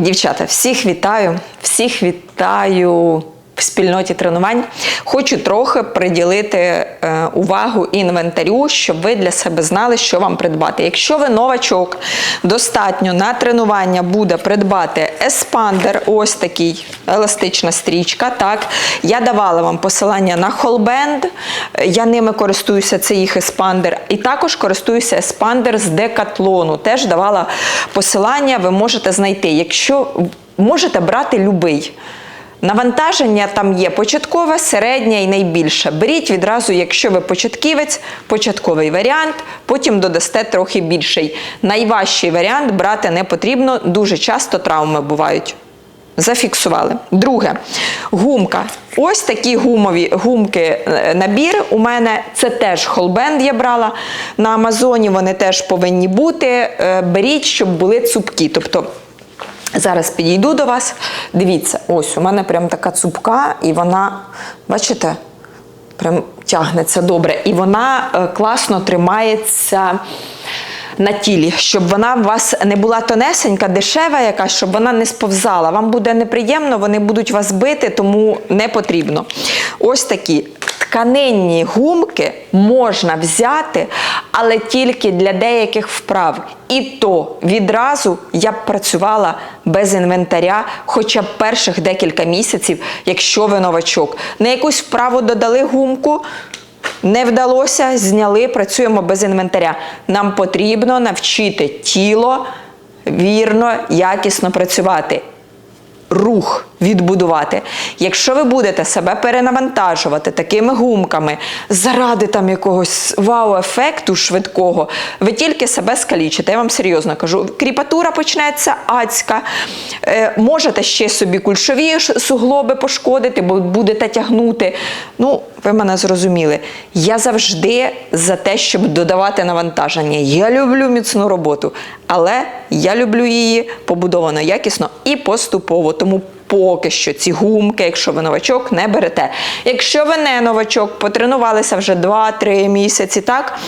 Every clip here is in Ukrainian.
Дівчата, всіх вітаю, всіх вітаю в спільноті тренувань. Хочу трохи приділити е, увагу інвентарю, щоб ви для себе знали, що вам придбати. Якщо ви новачок, достатньо на тренування буде придбати еспандер, ось такий еластична стрічка. Так, я давала вам посилання на холбенд. Я ними користуюся, це їх еспандер. І також користуюся еспандер з декатлону. Теж давала посилання, ви можете знайти. Якщо можете брати любий. Навантаження там є початкове, середнє і найбільше. Беріть відразу, якщо ви початківець, початковий варіант, потім додасте трохи більший. Найважчий варіант брати не потрібно, дуже часто травми бувають. Зафіксували. Друге, гумка. Ось такі гумові гумки е, набір. У мене це теж холбенд я брала. На Амазоні вони теж повинні бути. Е, Беріть, щоб були цупкі. Тобто Зараз підійду до вас. Дивіться, ось у мене прям така цупка, і вона, бачите, прям тягнеться добре. І вона е, класно тримається на тілі, щоб вона у вас не була тонесенька, дешева якась, щоб вона не сповзала. Вам буде неприємно, вони будуть вас бити, тому не потрібно. Ось такі тканинні гумки можна взяти, але тільки для деяких вправ. І то відразу я б працювала без інвентаря, хоча б перших декілька місяців, якщо ви новачок. На якусь вправу додали гумку. Не вдалося, зняли, працюємо без інвентаря. Нам потрібно навчити тіло вірно, якісно працювати. Рух відбудувати. Якщо ви будете себе перенавантажувати такими гумками заради там якогось вау-ефекту швидкого, ви тільки себе скалічите. Я вам серйозно кажу. Кріпатура почнеться адська. Е, можете ще собі кульшові суглоби пошкодити, бо будете тягнути. Ну, ви мене зрозуміли. Я завжди за те, щоб додавати навантаження. Я люблю міцну роботу, але я люблю її побудовано якісно і поступово. Тому поки що ці гумки, якщо ви новачок, не берете. Якщо ви не новачок, потренувалися вже 2-3 місяці, так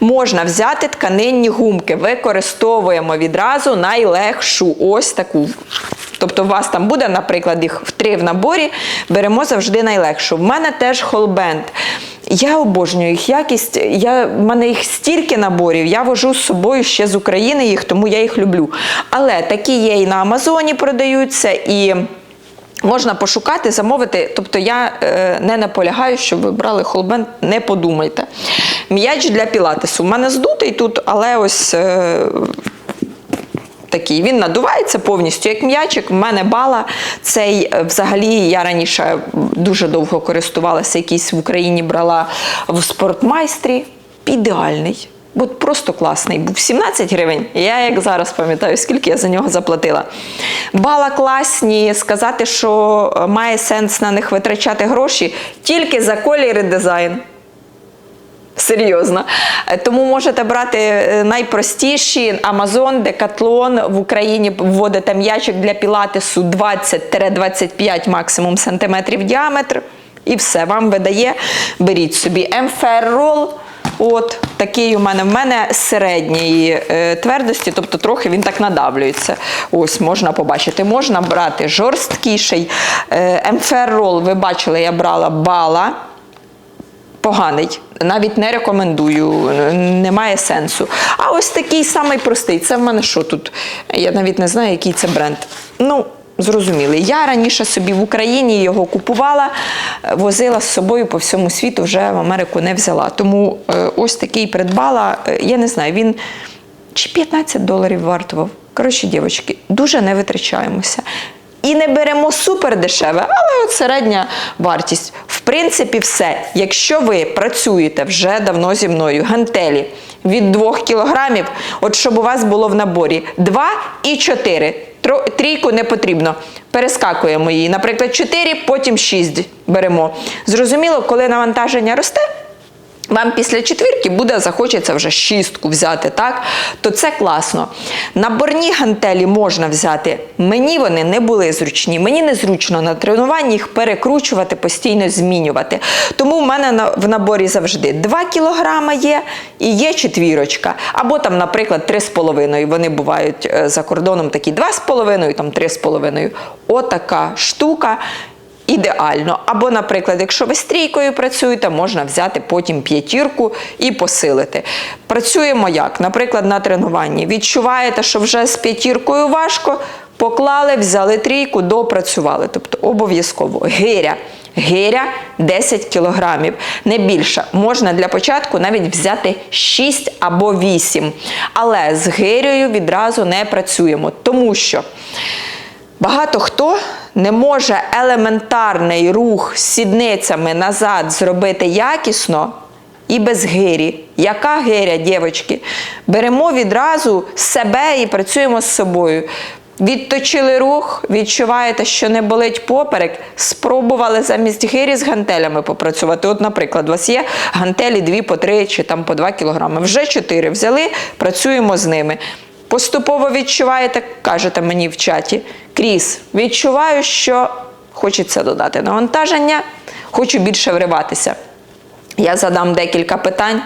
можна взяти тканинні гумки. Використовуємо відразу найлегшу ось таку. Тобто у вас там буде, наприклад, їх в три в наборі, беремо завжди найлегшу. В мене теж холбенд. Я обожнюю їх якість. Я, в мене їх стільки наборів, я вожу з собою ще з України їх, тому я їх люблю. Але такі є і на Амазоні продаються, і можна пошукати, замовити. Тобто я е, не наполягаю, щоб ви брали холбенд, не подумайте. М'яч для пілатесу. У мене здутий тут, але ось. Е, такий. Він надувається повністю, як м'ячик. В мене бала. Цей е, взагалі я раніше дуже довго користувалася, якийсь в Україні брала в спортмайстрі. Ідеальний. От просто класний. Був 17 гривень. Я як зараз пам'ятаю, скільки я за нього заплатила. Бала класні, сказати, що е, має сенс на них витрачати гроші тільки за колір і дизайн. Серйозно. Е, Тому можете брати е, найпростіші Amazon, Decathlon в Україні вводите м'ячик для пілатесу 20-25 максимум сантиметрів діаметр. І все, вам видає. Беріть собі МФР-рол. От такий у мене в мене середньої е, твердості, тобто трохи він так надавлюється. Ось можна побачити. Можна брати жорсткіший. Е, МФР-рол, ви бачили, я брала бала поганий. Навіть не рекомендую, немає сенсу. А ось такий самий простий. Це в мене що тут? Я навіть не знаю, який це бренд. Ну, зрозумілий. Я раніше собі в Україні його купувала, возила з собою по всьому світу, вже в Америку не взяла. Тому е, ось такий придбала. Е, Я не знаю, він чи 15 доларів вартував. Коротше, дівчатки, дуже не витрачаємося. І не беремо супер дешеве, але от середня вартість. В принципі, все. Якщо ви працюєте вже давно зі мною, гантелі від 2 кілограмів, от щоб у вас було в наборі 2 і 4. Трійку не потрібно. Перескакуємо її. Наприклад, 4, потім 6 беремо. Зрозуміло, коли навантаження росте, Вам після четвірки буде захочеться вже шістку взяти, так? То це класно. Наборні гантелі можна взяти. Мені вони не були зручні. Мені незручно на тренуванні їх перекручувати, постійно змінювати. Тому в мене в наборі завжди 2 кілограма є і є четвірочка. Або там, наприклад, 3,5. Вони бувають е, за кордоном такі 2,5, там 3,5. Отака штука. Ідеально. Або, наприклад, якщо ви стрійкою працюєте, можна взяти потім п'ятірку і посилити. Працюємо як? Наприклад, на тренуванні. Відчуваєте, що вже з п'ятіркою важко, поклали, взяли трійку, допрацювали. Тобто обов'язково гиря. Гиря 10 кілограмів, не більше. Можна для початку навіть взяти 6 або 8. Але з гирею відразу не працюємо, тому що Багато хто не може елементарний рух сідницями назад зробити якісно і без гирі. Яка гиря, дівчатки? Беремо відразу себе і працюємо з собою. Відточили рух, відчуваєте, що не болить поперек, спробували замість гирі з гантелями попрацювати. От, наприклад, у вас є гантелі 2 по 3 чи там по 2 кілограми. Вже 4 взяли, працюємо з ними. Поступово відчуваєте, кажете мені в чаті, Кріс, відчуваю, що хочеться додати навантаження, хочу більше вриватися. Я задам декілька питань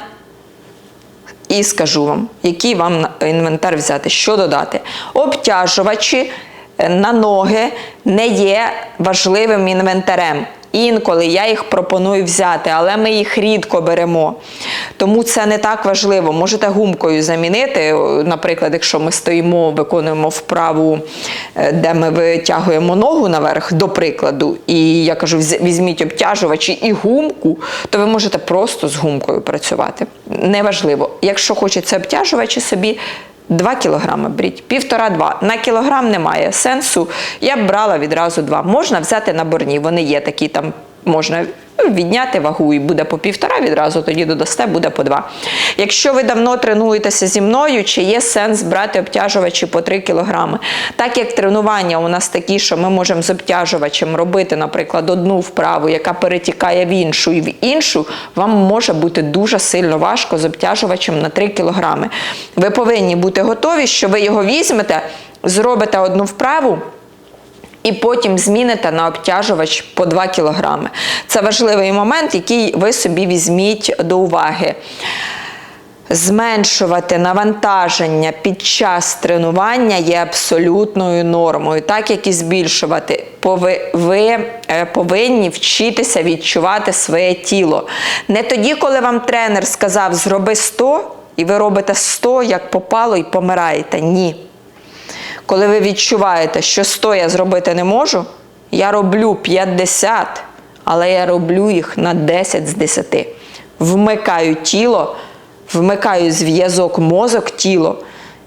і скажу вам, який вам інвентар взяти, що додати. Обтяжувачі е, на ноги не є важливим інвентарем. Інколи я їх пропоную взяти, але ми їх рідко беремо. Тому це не так важливо. Можете гумкою замінити. Наприклад, якщо ми стоїмо, виконуємо вправу, е, де ми витягуємо ногу наверх, до прикладу, і я кажу, візьміть обтяжувачі і гумку, то ви можете просто з гумкою працювати. Неважливо. Якщо хочеться обтяжувачі собі, 2 кілограми беріть, півтора-два. На кілограм немає сенсу. Я б брала відразу два. Можна взяти наборні, вони є такі там. Можна відняти вагу і буде по півтора відразу, тоді додасте, буде по два. Якщо ви давно тренуєтеся зі мною, чи є сенс брати обтяжувачі по 3 кілограми? Так як тренування у нас такі, що ми можемо з обтяжувачем робити, наприклад, одну вправу, яка перетікає в іншу і в іншу, вам може бути дуже сильно важко з обтяжувачем на 3 кілограми. Ви повинні бути готові, що ви його візьмете, зробите одну вправу. І потім зміните на обтяжувач по 2 кілограми. Це важливий момент, який ви собі візьміть до уваги. Зменшувати навантаження під час тренування є абсолютною нормою, так як і збільшувати. Ви е, повинні вчитися відчувати своє тіло. Не тоді, коли вам тренер сказав зроби 100, і ви робите 100, як попало, і помираєте. Ні. Коли ви відчуваєте, що 100 я зробити не можу, я роблю 50, але я роблю їх на 10 з 10. Вмикаю тіло, вмикаю зв'язок мозок-тіло,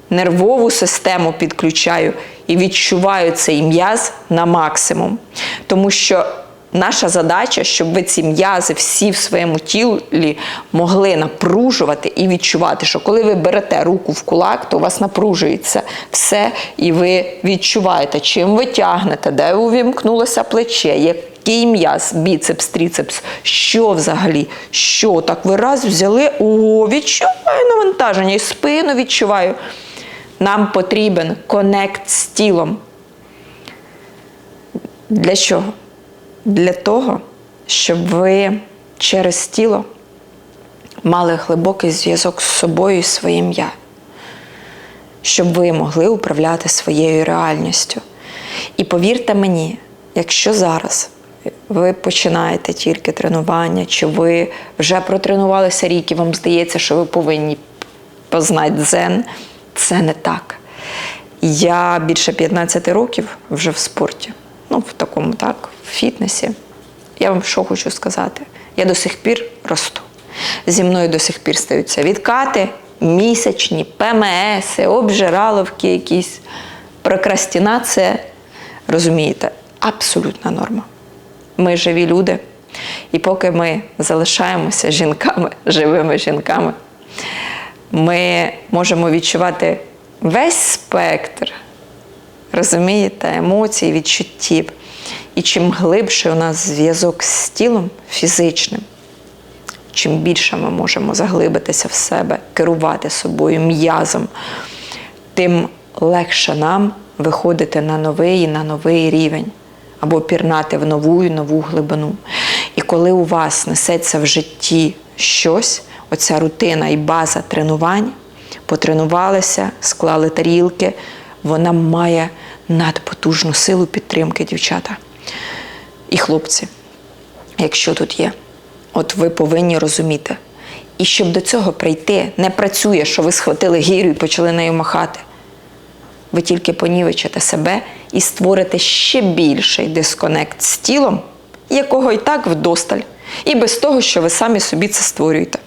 нервову систему підключаю і відчуваю цей м'яз на максимум. Тому що Наша задача, щоб ви ці м'язи всі в своєму тілі могли напружувати і відчувати, що коли ви берете руку в кулак, то у вас напружується все, і ви відчуваєте, чим ви тягнете, де увімкнулося плече, який м'яз, біцепс, тріцепс, що взагалі, що так ви раз взяли, о, відчуваю навантаження, і спину відчуваю. Нам потрібен конект з тілом. Для чого? Для того, щоб ви через тіло мали глибокий зв'язок з собою і своїм я, щоб ви могли управляти своєю реальністю. І повірте мені, якщо зараз ви починаєте тільки тренування, чи ви вже протренувалися рік і вам здається, що ви повинні познати дзен, це не так. Я більше 15 років вже в спорті, ну, в такому так, в фітнесі. Я вам що хочу сказати? Я до сих пір росту. Зі мною до сих пір стаються відкати, місячні, ПМС, обжираловки якісь, прокрастинація. Розумієте, абсолютна норма. Ми живі люди. І поки ми залишаємося жінками, живими жінками, ми можемо відчувати весь спектр, розумієте, емоцій, відчуттів. І чим глибше у нас зв'язок з тілом фізичним, чим більше ми можемо заглибитися в себе, керувати собою м'язом, тим легше нам виходити на новий і на новий рівень або пірнати в нову і нову глибину. І коли у вас несеться в житті щось, оця рутина і база тренувань, потренувалися, склали тарілки, вона має надпотужну силу підтримки, дівчата і хлопці, якщо тут є. От ви повинні розуміти. І щоб до цього прийти, не працює, що ви схватили гірю і почали нею махати. Ви тільки понівечите себе і створите ще більший дисконект з тілом, якого і так вдосталь, і без того, що ви самі собі це створюєте.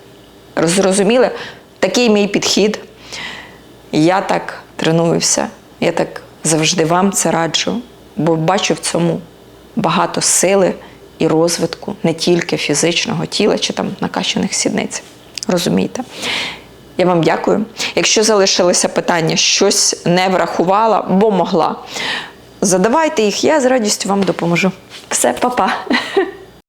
Зрозуміли? Такий мій підхід. Я так тренуюся, я так завжди вам це раджу, бо бачу в цьому багато сили і розвитку не тільки фізичного тіла чи там накачаних сідниць. Розумієте? Я вам дякую. Якщо залишилися питання, щось не врахувала, бо могла, задавайте їх, я з радістю вам допоможу. Все, па-па.